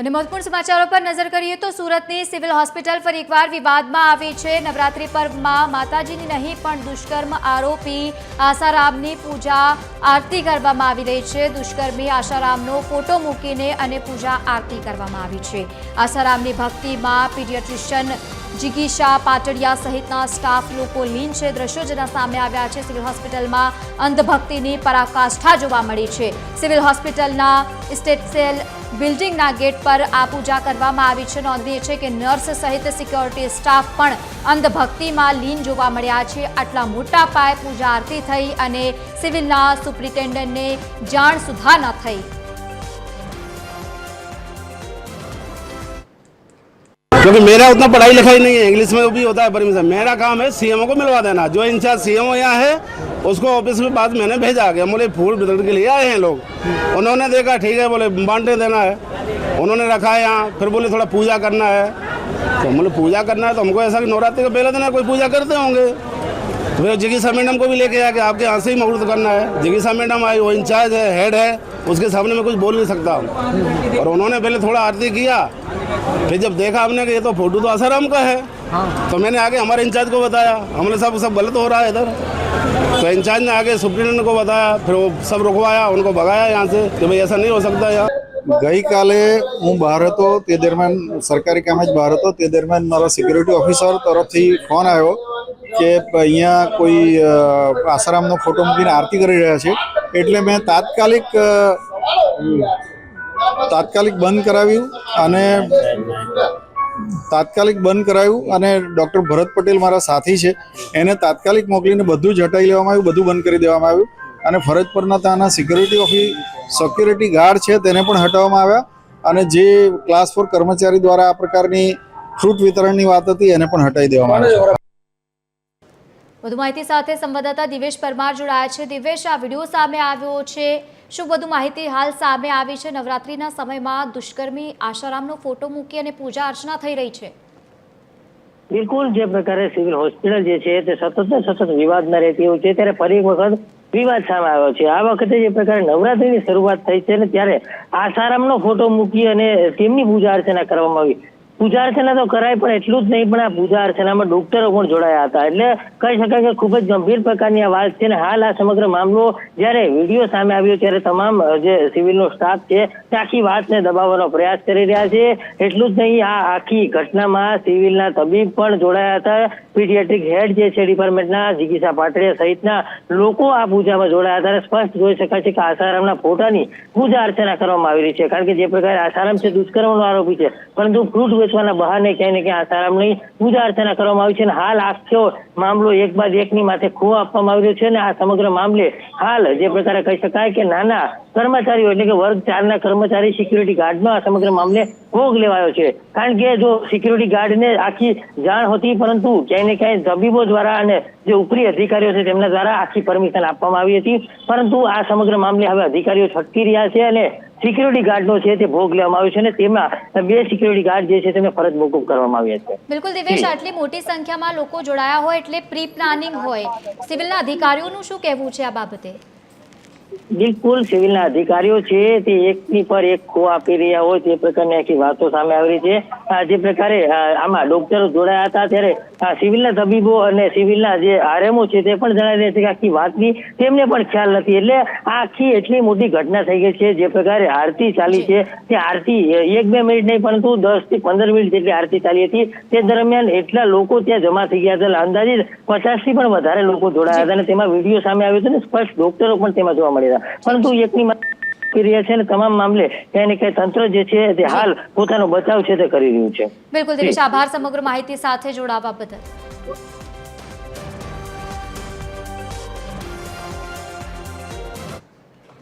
અને મહત્વપૂર્ણ સમાચારો પર નજર કરીએ તો સુરતની સિવિલ હોસ્પિટલ ફરી એકવાર વિવાદમાં આવી છે. નવરાત્રી પર્વમાં માતાજીની નહીં, પણ દુષ્કર્મ આરોપી આશારામની પૂજા આરતી કરવામાં આવી રહી છે. દુષ્કર્મી આશારામનો ફોટો મૂકીને અને પૂજા આરતી કરવામાં આવી છે. આશારામની ભક્તિમાં પીડિયાટ્રિશિયન જિગીશા પાટડિયા સહિતના સ્ટાફ લોકો લીન છે. દ્રશ્યો જેના સામે આવ્યા છે. સિવિલ હોસ્પિટલમાં અંધભક્તિની પરાકાષ્ઠા જોવા મળી છે. સિવિલ હોસ્પિટલના સ્ટેટ સેલ બિલ્ડિંગના ગેટ પર આ પૂજા કરવામાં આવી છે. નોંધનીય છે કે નર્સ સહિત સિક્યોરિટી સ્ટાફ પણ અંધભક્તિમાં લીન જોવા મળ્યા છે. આટલા મોટા પાયે પૂજા આરતી થઈ અને સિવિલના સુપ્રિન્ટેન્ડન્ટને જાણ સુધા ન થઈ. क्योंकि मेरा उतना पढ़ाई लिखाई नहीं है इंग्लिश में भी होता है परमिशन मेरा काम है सीएमओ को मिलवा देना। जो इंचार्ज सीएमओ यहाँ है, उसको ऑफ़िस में बाद मैंने भेजा गया। बोले फूल वितरण के लिए आए हैं लोग। उन्होंने देखा, ठीक है, बोले, बांटे देना है। उन्होंने रखा है यहाँ। फिर बोले, थोड़ा पूजा करना है। तो बोले, पूजा करना है तो हमको ऐसा कि नवरात्रि का पहले देना कोई पूजा करते होंगे। तो फिर जिगीसा मैडम को भी लेके आया कि आपके यहाँ से ही मुहूर्त करना है जिगीसा मैडम आई वो इंचार्ज है हेड है उसके सामने में कुछ बोल नहीं सकता हूँ और उन्होंने पहले थोड़ा आरती किया फिर जब देखा हमने कि ये तो फोटो तो आसाराम का है तो मैंने आगे हमारे इंचार्ज को बताया हमने सब सब गलत हो रहा है इधर तो इंचार्ज ने आगे सुप्रिटेंडेंट को बताया फिर वो सब रुकवाया उनको भगाया यहाँ से कि भाई ऐसा नहीं हो सकता यहाँ ગઈકાલે હું બહાર હતો તે દરમિયાન સરકારી કામે જ બહાર હતો તે દરમિયાન મારા સિક્યુરિટી ઓફિસર તરફથી ફોન આવ્યો કે અહીંયા કોઈ આસારામનો ફોટો મૂકીને આરતી કરી રહ્યા છે. એટલે મેં તાત્કાલિક તાત્કાલિક બંધ કરાવ્યું અને તાત્કાલિક બંધ કરાવ્યું અને ડૉક્ટર ભરત પટેલ મારા સાથી છે. એને તાત્કાલિક મોકલીને બધું જ હટાવી લેવામાં આવ્યું, બધું બંધ કરી દેવામાં આવ્યું. અને ફરજ પરના ત્યાંના સિક્યુરિટી ઓફિસ સિક્યુરિટી ગાર્ડ છે તેને પણ હટાવવામાં આવ્યા. અને જે ક્લાસ ફોર કર્મચારી દ્વારા આ પ્રકારની ફ્રૂટ વિતરણની વાત હતી, એને પણ હટાવી દેવામાં આવી વધુ માહિતી સાથે સંવાદદાતા દિવેશ પરમાર જોડાયા છે. દિવેશ, આ વીડિયો સામે આવ્યો છે. શું વધુ માહિતી હાલ સામે આવી છે? નવરાત્રીના સમયમાં દુષ્કર્મી આશારામનો ફોટો મૂકી અને પૂજા અર્ચના થઈ રહી છે. બિલકુલ, જે પ્રકારે સિવિલ હોસ્પિટલ જે છે, તે સતત ને સતત વિવાદમાં રહેતી હોય છે. ત્યારે ફરી એક વખત વિવાદ સામે આવ્યો છે. આ વખતે જે પ્રકારે નવરાત્રીની શરૂઆત થઈ છે ને ત્યારે આસારામનો ફોટો મૂકી અને તેમની પૂજા અર્ચના કરવામાં આવી. પૂજા અર્ચના તો કરાય, પણ એટલું જ નહીં, પણ આ પૂજા અર્ચનામાં ડોક્ટરો પણ જોડાયા હતા. એટલે કહી શકાય કે ખૂબ જ ગંભીર પ્રકારની આ વાત છે ને. હાલ આ સમગ્ર મામલો જ્યારે વીડિયો સામે આવ્યો ત્યારે તમામ જે સિવિલનો સ્ટાફ છે, તે આખી વાતને દબાવવાનો પ્રયાસ કરી રહ્યા છે. એટલું જ નહીં, આ આખી ઘટનામાં સિવિલના તબીબ પણ જોડાયા હતા. પીડિયાટ્રિક હેડ જે છે, ડિપાર્ટમેન્ટના, જિગીસા પાટડિયા સહિતના લોકો આ પૂજામાં જોડાયા હતા સ્પષ્ટ જોઈ શકાય છે કે આસારામના ફોટાની પૂજા અર્ચના કરવામાં આવી રહી છે, કારણ કે જે પ્રકારે આસારામ છે, દુષ્કર્મનો આરોપી છે. પરંતુ ફ્રૂટ વેચવાના બહાને ક્યાંય ને ક્યાંય આસારામની પૂજા અર્ચના કરવામાં આવી છે અને હાલ આખો મામલો એક બાદ એકની માથે ખો આપવામાં આવી રહ્યો છે અને આ સમગ્ર મામલે હાલ જે પ્રકારે કહી શકાય કે નાના કર્મચારીઓ એટલે કે વર્ગ ચારના કર્મચારી સિક્યુરિટી ગાર્ડનો આ સમગ્ર મામલે ભોગ લેવાયો છે. કારણ કે જો સિક્યુરિટી ગાર્ડને આખી જાણ હતી પરંતુ ક્યાંય ને ક્યાંય તબીબો દ્વારા અને જે ઉપરી અધિકારીઓ છે તેમના દ્વારા આખી પરમિશન આપવામાં આવી હતી. પરંતુ આ સમગ્ર મામલે હવે અધિકારીઓ છટકી રહ્યા છે અને સિક્યુરિટી ગાર્ડનો છે તે ભોગ લેવામાં આવ્યો છે અને તેમાં બે સિક્યુરિટી ગાર્ડ જે છે તેમને ફરજ મોકૂફ કરવામાં આવ્યા છે બિલકુલ દિવેશ આટલી મોટી સંખ્યામાં લોકો જોડાયા હોય એટલે પ્રી પ્લાનિંગ હોય. સિવિલના અધિકારીઓનું શું કહેવું છે આ બાબતે? બિલકુલ સિવિલના અધિકારીઓ છે, તે એકની પર એક ખો આપી રહ્યા હોય તે પ્રકારની આખી વાતો સામે આવી છે. જે પ્રકારે આમાં ડોક્ટરો જોડાયા હતા ત્યારે સિવિલના તબીબો અને સિવિલના જે આરએમઓ છે તે પણ જણાવી રહ્યા છે કે આખી વાતની તેમને પણ ખ્યાલ નથી. એટલે આ આખી એટલી મોટી ઘટના થઈ ગઈ છે, જે પ્રકારે આરતી ચાલી છે. તે આરતી એક બે મિનિટ નહીં, પરંતુ દસથી પંદર મિનિટ જેટલી આરતી ચાલી હતી. તે દરમિયાન એટલા લોકો ત્યાં જમા થઈ ગયા હતા. અંદાજિત પચાસથી પણ વધારે લોકો જોડાયા હતા અને તેમાં વીડિયો સામે આવ્યો હતો ને સ્પષ્ટ ડોક્ટરો પણ તેમાં જોવા હતા પરંતુ એકની પ્રક્રિયા છે ને તમામ મામલે ક્યાંય ને ક્યાંય તંત્ર જે છે તે હાલ પોતાનો બચાવ છે તે કરી રહ્યું છે. બિલકુલ દિનેશ આભાર સમગ્ર માહિતી સાથે જોડાવા બદલ.